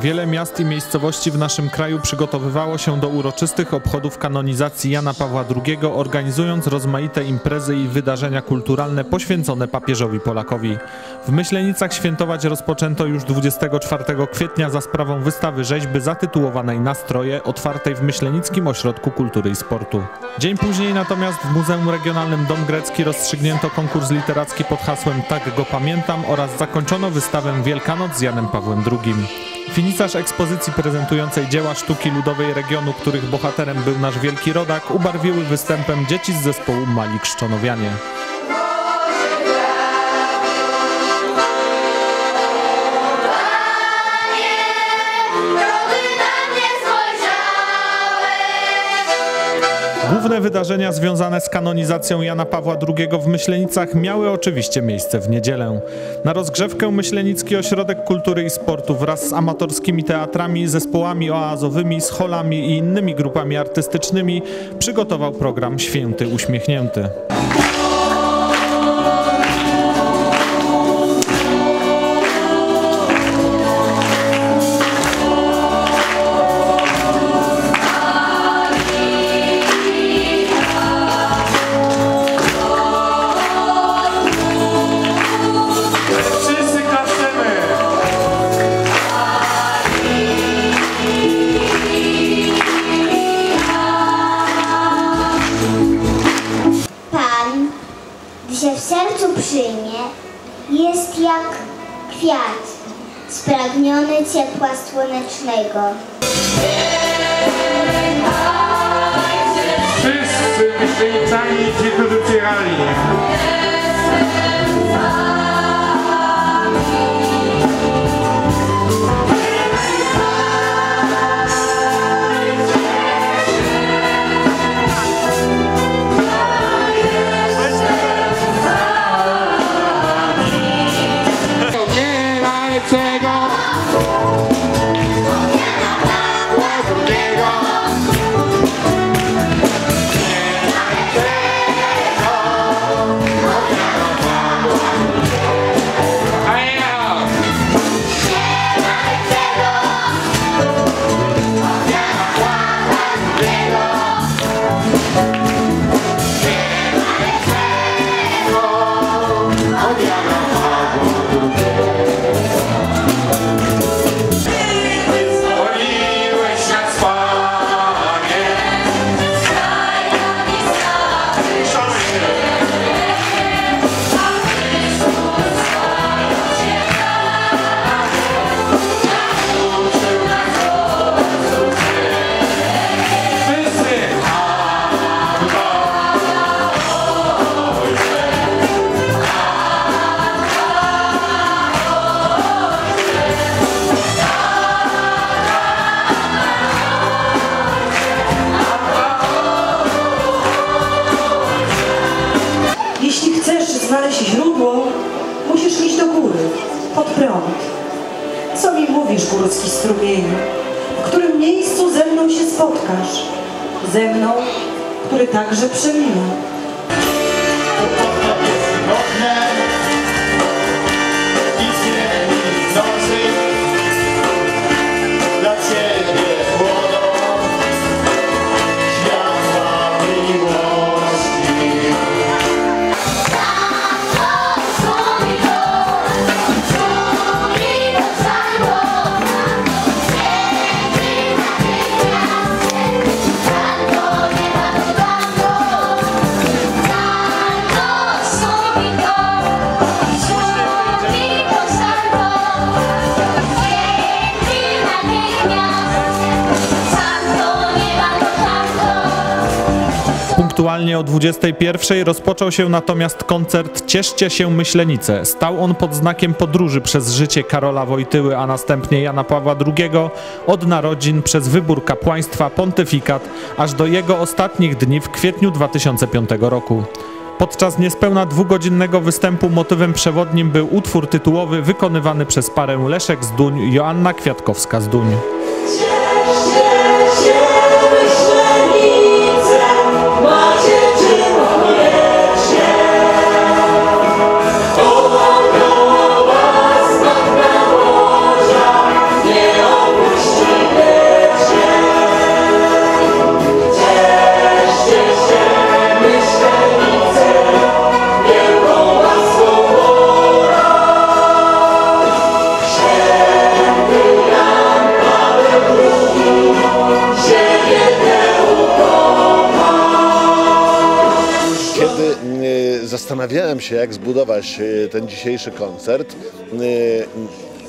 Wiele miast i miejscowości w naszym kraju przygotowywało się do uroczystych obchodów kanonizacji Jana Pawła II, organizując rozmaite imprezy i wydarzenia kulturalne poświęcone papieżowi Polakowi. W Myślenicach świętować rozpoczęto już 24 kwietnia za sprawą wystawy rzeźby zatytułowanej Nastroje, otwartej w Myślenickim Ośrodku Kultury i Sportu. Dzień później natomiast w Muzeum Regionalnym Dom Grecki rozstrzygnięto konkurs literacki pod hasłem Tak go pamiętam oraz zakończono wystawę Wielkanoc z Janem Pawłem II. Finisarz ekspozycji prezentującej dzieła sztuki ludowej regionu, których bohaterem był nasz wielki rodak, ubarwiły występem dzieci z zespołu Mali Krzczonowianie. Główne wydarzenia związane z kanonizacją Jana Pawła II w Myślenicach miały oczywiście miejsce w niedzielę. Na rozgrzewkę Myślenicki Ośrodek Kultury i Sportu wraz z amatorskimi teatrami, zespołami oazowymi, scholami i innymi grupami artystycznymi przygotował program Święty Uśmiechnięty. Spragniony ciepła słonecznego. Wszyscy myślenicami ci tu docierali. take on. Pod prąd. Co mi mówisz, górski strumieniu? W którym miejscu ze mną się spotkasz? Ze mną, który także przemija. Punktualnie o 21 rozpoczął się natomiast koncert Cieszcie się Myślenice. Stał on pod znakiem podróży przez życie Karola Wojtyły, a następnie Jana Pawła II, od narodzin przez wybór kapłaństwa, pontyfikat, aż do jego ostatnich dni w kwietniu 2005 roku. Podczas niespełna dwugodzinnego występu motywem przewodnim był utwór tytułowy wykonywany przez parę Leszek z Duń, Joanna Kwiatkowska z Duń. Jak zbudować y, ten dzisiejszy koncert, y,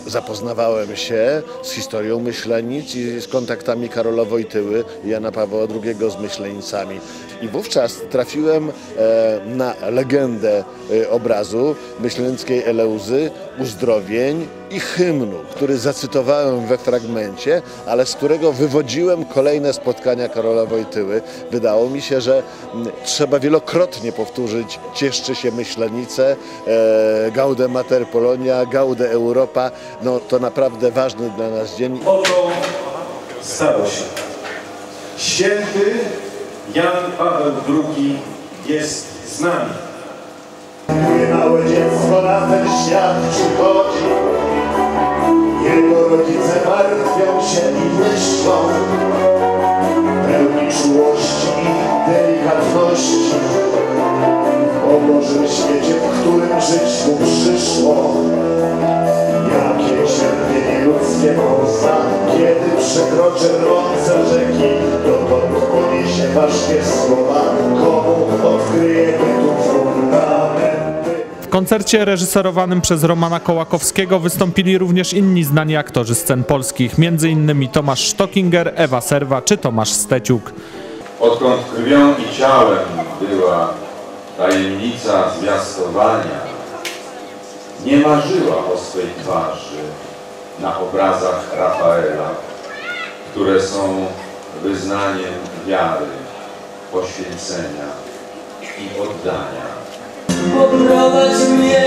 zapoznawałem się z historią Myślenic i z kontaktami Karola Wojtyły i Jana Pawła II z Myślenicami. I wówczas trafiłem e, na legendę e, obrazu myślenickiej Eleuzy, uzdrowień i hymnu, który zacytowałem we fragmencie, ale z którego wywodziłem kolejne spotkania Karola Wojtyły. Wydało mi się, że trzeba wielokrotnie powtórzyć Cieszczy się Myślenice, e, Gaude Mater Polonia, Gaude Europa. No to naprawdę ważny dla nas dzień. Oto stało się. Święty Jan Paweł II jest z nami. Gdy małe dziecko na ten świat przychodzi, jego rodzice martwią się i myślą, pełni czułości i delikatności koncercie reżyserowanym przez Romana Kołakowskiego wystąpili również inni znani aktorzy scen polskich, m.in. Tomasz Stockinger, Ewa Serwa czy Tomasz Steciuk. Odkąd krwią i ciałem była tajemnica zwiastowania, nie marzyła o swej twarzy na obrazach Rafaela, które są wyznaniem wiary, poświęcenia i oddania. much me